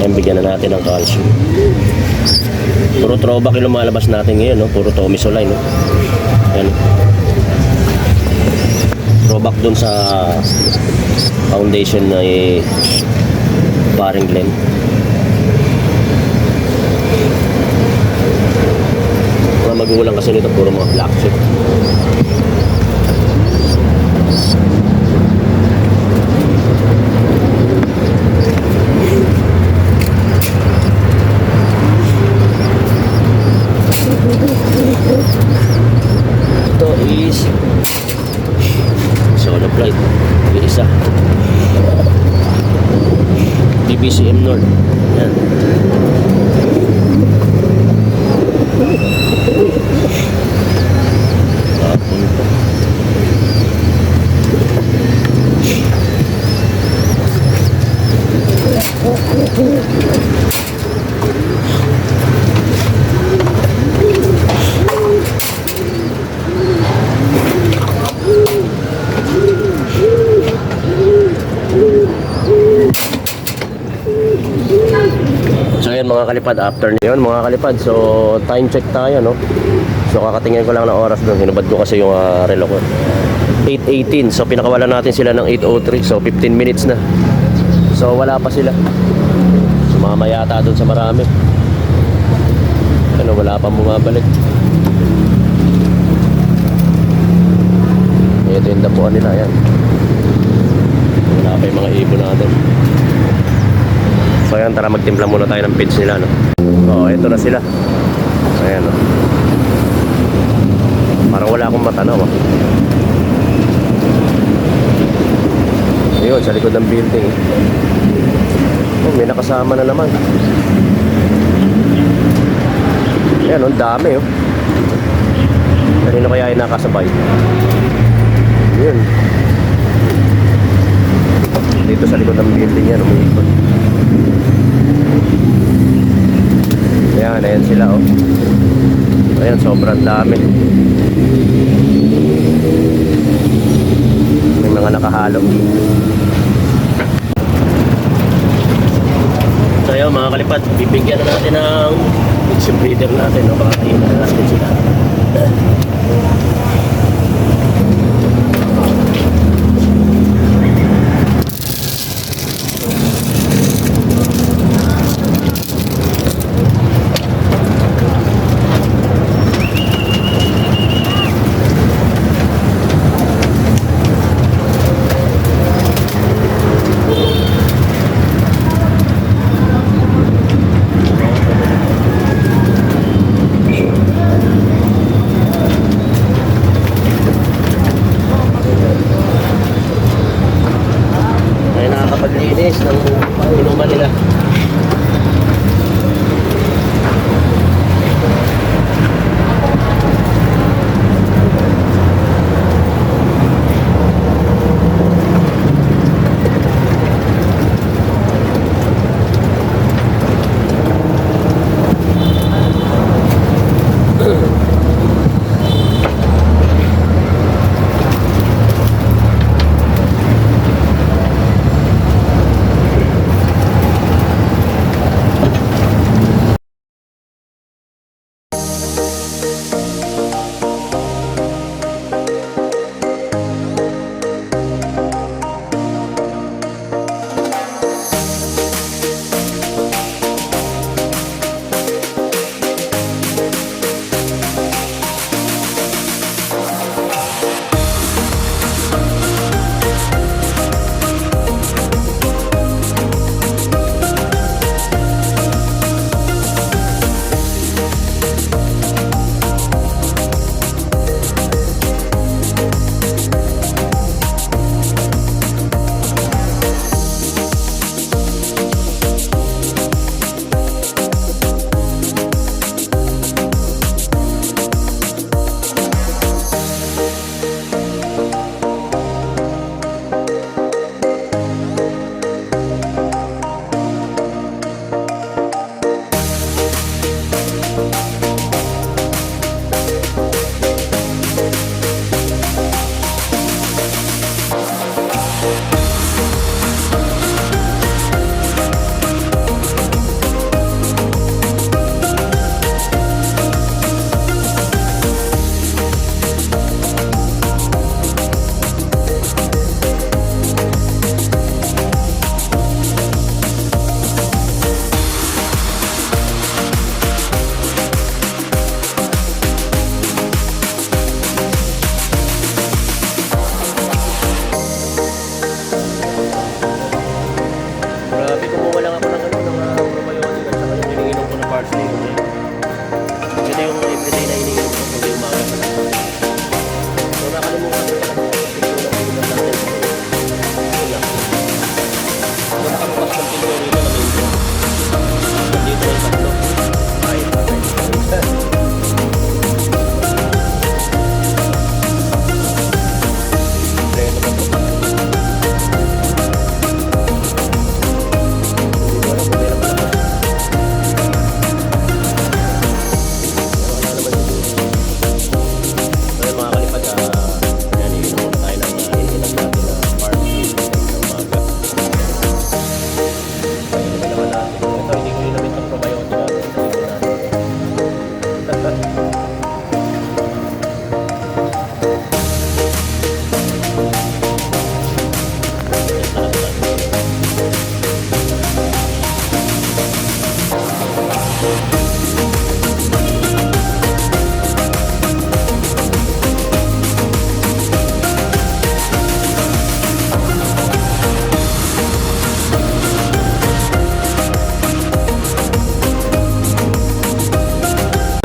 Ayan, bigyan na natin ng calcium. Puro throwback yung lumalabas natin ngayon, no? Puro Tommy Solay, no? Ayan. Throwback dun sa foundation na eh, paring Glenn. Mga magulang kasi nito, puro mga black chip. Ito is flight. Yung isa. DBCM Nord. Yan. Mga kalipad, after yun mga kalipad, so time check tayo no. So kakatingin ko lang ng oras doon, hinubad ko kasi yung uh, relo ko. 8.18, so pinakawalan natin sila ng 8.03, so 15 minutes na. So wala pa sila. Sumama yata doon sa marami. Ano, wala pang bumabalik. Ito yung dapuan nila, yan. Wala pa yung mga ibon natin. So ayan, tara magtimpla muna tayo ng pits nila, no? Oo, ito na sila. Ayan, no? Parang wala akong matanaw, ah. Ayun, sa likod ng building. Oh, may nakasama na naman. Ayan, ang dami, oh. Kanino kaya yung nakasabay? Yun. Dito sa likod ng building yan, umiikot. Ayan, ayan sila oh. Ayan, sobrang dami. May mga nakahalo. So ayun mga kalipad, bibigyan na natin ng breeder natin. No? Pakakain na natin sila. Gracias.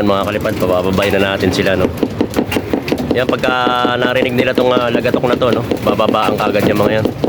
Mga kalipad, pabababay na natin sila, no? Yan, pagka narinig nila tong ah, lagatok na to, no? Bababa ang kagad yung mga yan.